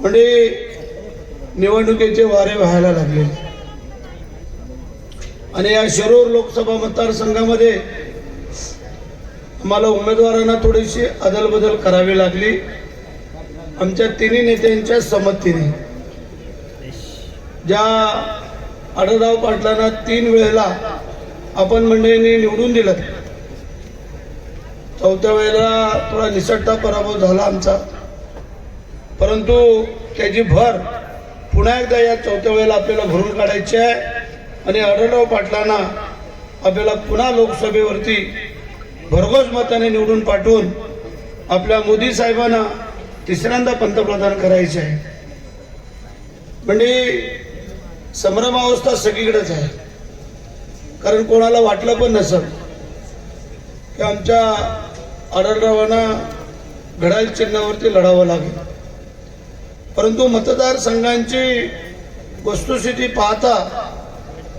म्हणजे निवडणुकीचे वारे व्हायला लागले. आणि या शिरूर लोकसभा मतदारसंघामध्ये आम्हाला उमेदवारांना थोडीशी अदलबदल करावी लागली. आमच्या तिन्ही नेत्यांच्या संमतीने. ज्या आढळराव पाटलांना तीन वेळेला आपण मंडळींनी निवडून दिलं. चौथ्या वेळेला थोडा निसटता पराभव झाला आमचा. परंतु त्याची भर पुन्हा एकदा या चौथ्या वेळेला आपल्याला भरून काढायची आहे. आणि आढळराव पाटलांना आपल्याला पुन्हा लोकसभेवरती भरघोस मताने निवडून पाठवून आपल्या मोदी साहेबांना तिसऱ्यांदा पंतप्रधान करायचे आहे. म्हणजे संभ्रमावस्था सगळीकडेच आहे. कारण कोणाला वाटलं पण नसल की आमच्या आढळरावांना घडाईल चिन्हावरती लढावं लागेल. परंतु मतदारसंघांची वस्तुस्थिती पाहता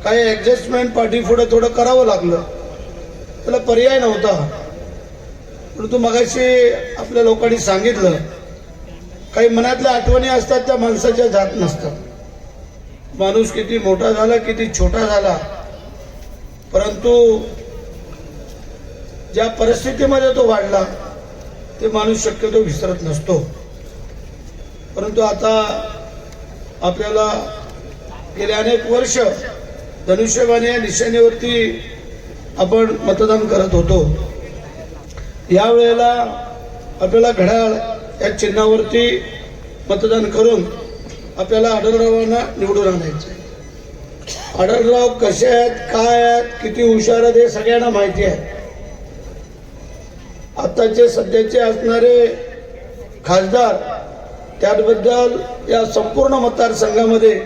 काही ॲडजस्टमेंट पाठीपुढं थोडं करावं लागलं. त्याला पर्याय नव्हता. परंतु मगाशी आपल्या लोकांनी सांगितलं काही मनातल्या आठवणी असतात त्या माणसाच्या जात नसतात. माणूस किती मोठा झाला किती छोटा झाला. परंतु ज्या परिस्थितीमध्ये तो वाढला ते माणूस शक्यतो विसरत नसतो. परंतु आता आपल्याला गेले अनेक वर्ष धनुष्यबाने या निशाणीवरती आपण मतदान करत होतो. यावेळेला आपल्याला घड्याळ या चिन्हावरती मतदान करून आपल्याला आढळरावांना निवडून आणायचं आहे आढळराव कसे आहेत काय आहेत किती हुशार आहेत हे सगळ्यांना माहिती आहे. आताचे सध्याचे असणारे खासदार त्याबद्दल या संपूर्ण मतदारसंघामध्ये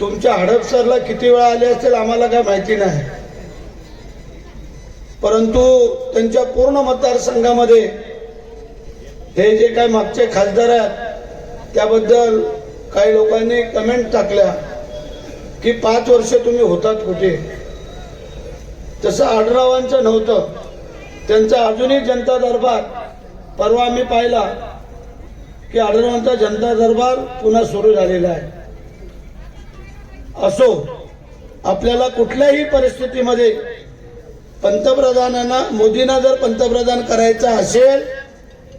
तुमच्या हडपसरला किती वेळा आले असतील आम्हाला काय माहिती नाही. परंतु त्यांच्या पूर्ण मतदारसंघामध्ये हे जे काय मागचे खासदार आहेत त्याबद्दल काही लोकांनी कमेंट टाकल्या की पाच वर्ष तुम्ही होतात कुठे. तसं आढरावांचं नव्हतं त्यांचा अजूनही जनता दरबार परवा आम्ही पाहिला की आढळवांचा जनता दरबार पुन्हा सुरू झालेला आहे. असो आपल्याला कुठल्याही परिस्थितीमध्ये पंतप्रधानांना मोदींना जर पंतप्रधान करायचं असेल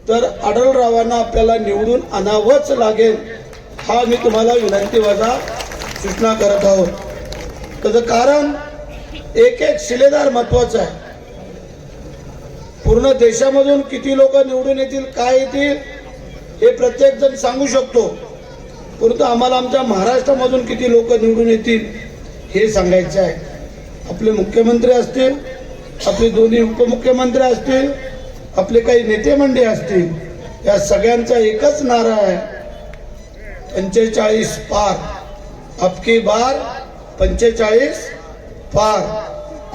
तर आढळरावांना आपल्याला निवडून आणावंच लागेल हा मी तुम्हाला विनंती वजा सूचना करत आहोत. त्याचं कारण एक एक शिलेदार महत्वाचं आहे. पूर्ण देशामधून किती लोक निवडून येतील काय येतील हे प्रत्येक जण सांगू शकतो. परंतु आम्हाला आमच्या महाराष्ट्रामधून किती लोक निवडून येतील हे सांगायचे आहे. आपले मुख्यमंत्री असतील आपले दोन्ही उपमुख्यमंत्री असतील आपले काही नेते मंडळी असतील या सगळ्यांचा एकच नारा आहे. पंचेचाळीस पार. अबकी बार पंचेचाळीस पार.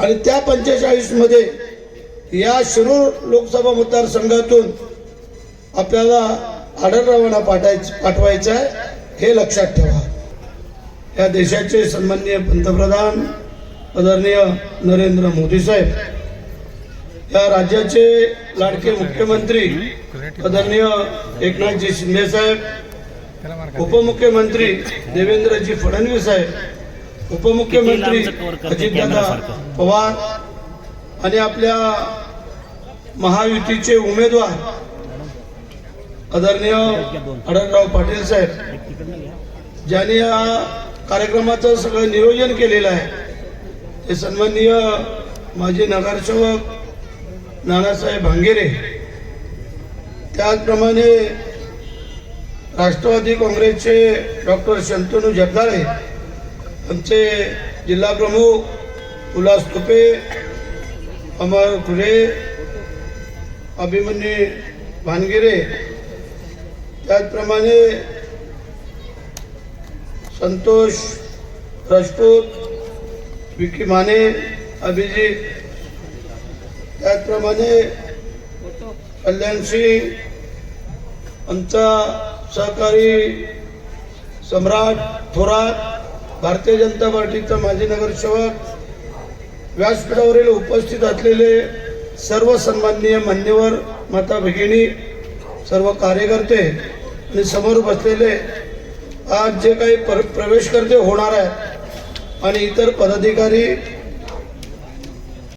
आणि त्या पंचेचाळीसमध्ये या शिरूर लोकसभा मतदारसंघातून आपल्याला आढळरावांना पाठायचं पाठवायचं आहे हे लक्षात ठेवा. या देशाचे सन्माननीय पंतप्रधान आदरणीय नरेंद्र मोदी साहेब या राज्याचे लाडके मुख्यमंत्री आदरणीय एकनाथजी शिंदे साहेब उपमुख्यमंत्री देवेंद्रजी फडणवीस साहेब उपमुख्यमंत्री अजितदादा पवार आणि आपल्या महायुतीचे उमेदवार आदरणीय आढळराव पाटील साहेब ज्यांनी या कार्यक्रमाचं सगळं नियोजन केलेलं आहे ते सन्माननीय माजी नगरसेवक नानासाहेब भांगेरे त्याचप्रमाणे राष्ट्रवादी काँग्रेसचे डॉक्टर शंतनू जगदाळे आमचे जिल्हा प्रमुख उल्हास तुपे अमर खुरे अभिमन्यू भानगिरे त्याचप्रमाणे संतोष राजपूत विकी माने अभिजित त्याचप्रमाणे कल्याणसिंग आमचा सहकारी सम्राट थोरात भारतीय जनता पार्टीचा माजी नगरसेवक व्यासपीठावरील उपस्थित असलेले सर्व सन्माननीय मान्यवर माता भगिनी सर्व कार्यकर्ते आणि समोर बसलेले आज जे काही प्र प्रवेश करते होणार आहे आणि इतर पदाधिकारी